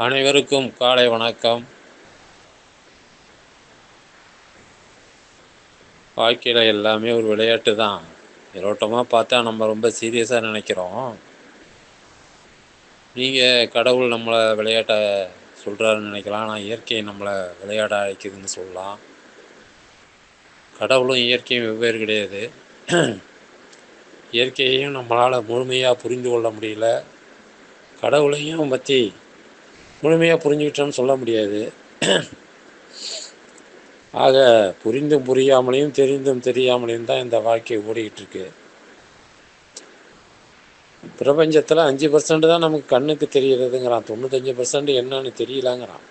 அனைவருக்கும் காலை வணக்கம். வாழ்க்கையில் எல்லாமே ஒரு விளையாட்டு தான் இரோட்டமாக பார்த்தா நம்ம ரொம்ப சீரியஸாக நினைக்கிறோம். நீங்கள் கடவுள் நம்மளை விளையாட்ட சொல்கிறாருன்னு நினைக்கலாம். ஆனால் இயற்கை நம்மளை விளையாட அழைக்குதுன்னு சொல்லலாம். கடவுளும் இயற்கையும் வெவ்வேறு கிடையாது. இயற்கையையும் நம்மளால் முழுமையாக புரிந்து கொள்ள முடியல. கடவுளையும் பற்றி முழுமையாக புரிஞ்சுக்கிட்டோன்னு சொல்ல முடியாது. ஆக புரிந்தும் புரியாமலையும் தெரிந்தும் தெரியாமலையும் தான் இந்த வாழ்க்கை ஓடிக்கிட்டு இருக்கு பிரபஞ்சத்தில் அஞ்சு பர்சன்ட் தான் நமக்கு கண்ணுக்கு தெரிகிறதுங்கிறான். தொண்ணூத்தஞ்சு பர்சன்ட் என்னன்னு தெரியலங்கிறான்.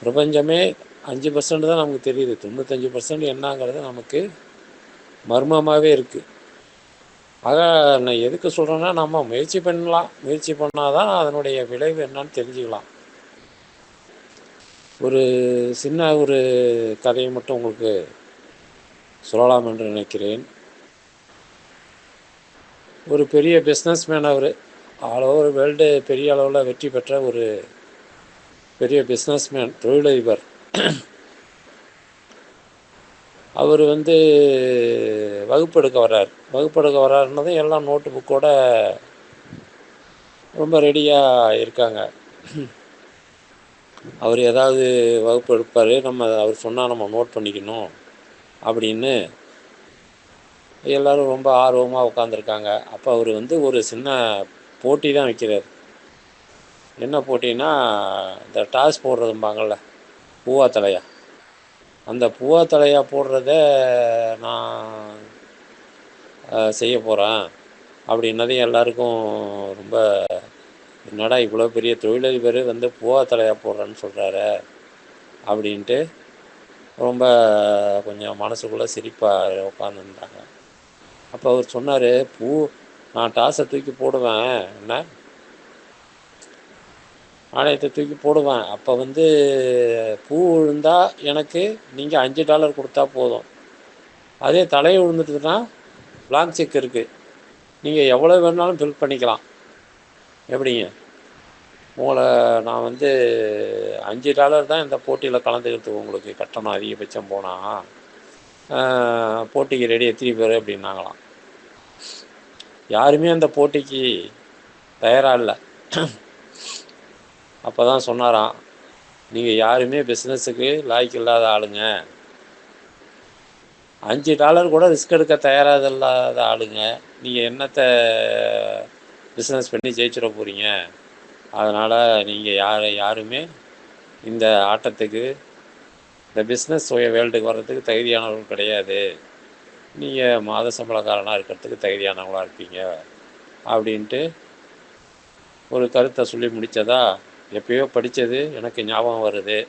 பிரபஞ்சமே அஞ்சு பர்சன்ட் தான் நமக்கு தெரியுது. தொண்ணூத்தஞ்சு பர்சன்ட் என்னங்கிறது நமக்கு மர்மமாகவே இருக்குது ஆக நான் எதுக்கு சொல்கிறேன்னா நம்ம முயற்சி பண்ணலாம். முயற்சி பண்ணால் தான் அதனுடைய விளைவு என்னன்னு தெரிஞ்சுக்கலாம். ஒரு சின்ன ஒரு கதையை மட்டும் உங்களுக்கு சொல்லலாம் என்று நினைக்கிறேன். ஒரு பெரிய பிஸ்னஸ்மேன் அவர் ஆல் ஓவர் வேர்ல்டு பெரிய அளவில் வெற்றி பெற்ற ஒரு பெரிய பிஸ்னஸ்மேன் தொழிலதிபர். அவர் வந்து வகுப்பெடுக்க வர்றார். வகுப்பெடுக்க வர்றாருன்னதும் எல்லாம் நோட்டு புக்கோட ரொம்ப ரெடியாக இருக்காங்க. அவர் ஏதாவது வகுப்பு எடுப்பார் நம்ம அவர் சொன்னால் நம்ம நோட் பண்ணிக்கணும் அப்படின்னு எல்லோரும் ரொம்ப ஆர்வமாக உட்காந்துருக்காங்க அப்போ அவர் வந்து ஒரு சின்ன போட்டி தான் வைக்கிறார். என்ன போட்டின்னா இந்த டாஸ் போடுறதும்பாங்கள்ல பூவா தலையா அந்த பூவா தலையா போடுறத நான் செய்ய போகிறேன் அப்படின்னதையும் எல்லாருக்கும் ரொம்ப என்னடா இவ்வளோ பெரிய தொழிலதிபர் வந்து பூவா தலையாக போடுறேன்னு சொல்கிறாரு அப்படின்ட்டு ரொம்ப கொஞ்சம் மனசுக்குள்ளே சிரிப்பாக உட்காந்துருந்தாங்க அப்போ அவர் சொன்னார் பூ நான் டாஸை தூக்கி போடுவேன். என்ன? நாணயத்தை தூக்கி போடுவேன். அப்போ வந்து பூ விழுந்தால் எனக்கு நீங்கள் அஞ்சு டாலர் கொடுத்தா போதும். அதே தலையை விழுந்துட்டுதுன்னா பிளாங்க் செக் இருக்குது நீங்கள் எவ்வளோ வேணாலும் ஃபில் பண்ணிக்கலாம். எப்படிங்க? உங்களை நான் வந்து அஞ்சு டாலர் தான் இந்த போட்டியில் கலந்துக்கிறதுக்கு உங்களுக்கு கட்டணம். அதிகபட்சம் போனால் போட்டிக்கு ரெடி எத்தனை பேர் அப்படின்னாங்களாம். யாருமே அந்த போட்டிக்கு தயாராக இல்லை. அப்போ தான் சொன்னாராம் நீங்கள் யாருமே பிஸ்னஸுக்கு லாய்க்கு இல்லாத ஆளுங்க. அஞ்சு டாலர் கூட ரிஸ்க் எடுக்க தயாராக இல்லாத ஆளுங்க. நீங்கள் என்னத்தை பிஸ்னஸ் பண்ணி ஜெயிச்சிட போகிறீங்க அதனால் நீங்கள் யார் யாருமே இந்த ஆட்டத்துக்கு இந்த பிஸ்னஸ் சுய வேர்ல்டுக்கு வர்றதுக்கு தகுதியானவர்கள் கிடையாது. நீங்கள் மாத சம்பளக்காரனாக இருக்கிறதுக்கு தகுதியானவங்களாக இருப்பீங்க. அப்படின்ட்டு ஒரு கருத்தை சொல்லி முடித்ததா எப்பயோ படித்தது எனக்கு ஞாபகம் வருது.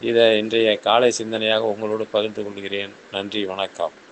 இதை இன்றைய காலை சிந்தனையாக உங்களோடு பகிர்ந்து கொள்கிறேன். நன்றி வணக்கம்.